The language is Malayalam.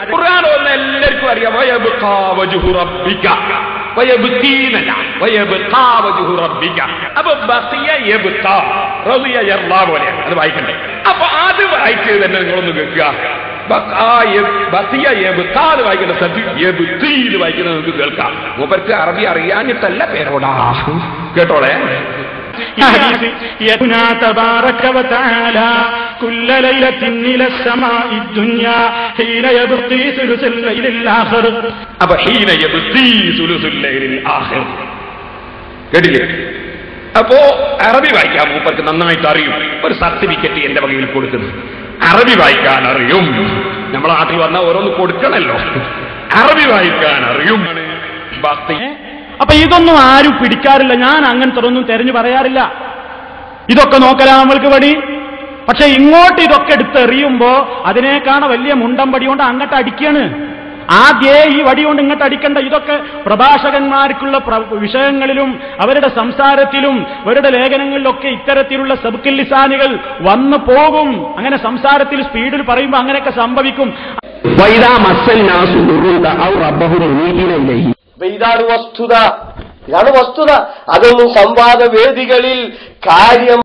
ഖുർആൻ എല്ലാവർക്കും അറിയാം. അപ്പൊ പോലെയാണ്. അത് വായിക്കണ്ടേ? അപ്പൊ അത് വായിച്ചത് തന്നെ നിങ്ങളൊന്ന് കേൾക്കുക. വായിക്കുന്നത് നിങ്ങൾക്ക് കേൾക്കാം. മൂപ്പർക്ക് അറബി അറിയാഞ്ഞിട്ടല്ല പേരോടാ. കേട്ടോളെ? كل ليلة إلى السماء الدنيا حين يبقي ثلث الليل الآخر അപ്പൊ ഹീന യബ്ഖീ സുലുസുൽ ലൈലിൽ ആഖിർ കേട്ടില്ലേ അപ്പോ അറബി വായിക്കാൻ മൂപ്പർക്ക് നന്നായിട്ട് അറിയും ഒരു സർട്ടിഫിക്കറ്റ് എന്റെ വകയിൽ കൊടുക്കുന്നു അറബി വായിക്കാൻ അറിയും നമ്മളെ നാട്ടിൽ വന്ന ഓരോന്ന് കൊടുക്കണല്ലോ അറബി വായിക്കാൻ അറിയും ഭക്തി അപ്പൊ ഇതൊന്നും ആരും പിടിക്കാറില്ല ഞാൻ അങ്ങനത്തെ ഒന്നും തെരഞ്ഞു പറയാറില്ല ഇതൊക്കെ നോക്കലാ നമ്മൾക്ക് പടി പക്ഷെ ഇങ്ങോട്ട് ഇതൊക്കെ എടുത്തെറിയുമ്പോ അതിനേക്കാണ് വലിയ മുണ്ടം പടി കൊണ്ട് അങ്ങോട്ട് അടിക്കാണ്. ആദ്യേ ഈ വടി കൊണ്ട് ഇങ്ങോട്ട് അടിക്കണ്ട ഇതൊക്കെ പ്രഭാഷകന്മാർക്കുള്ള വിഷയങ്ങളിലും അവരുടെ സംസാരത്തിലും അവരുടെ ലേഖനങ്ങളിലൊക്കെ ഇത്തരത്തിലുള്ള സബ്കില്ലിസാനികൾ ലിസാനുകൾ വന്നു പോകും. അങ്ങനെ സംസാരത്തിൽ സ്പീഡിൽ പറയുമ്പോൾ അങ്ങനെയൊക്കെ സംഭവിക്കും. ഇതാണ് വസ്തുത. ഇതാണ് വസ്തുത. അതൊന്നും സംവാദ വേദികളിൽ കാര്യം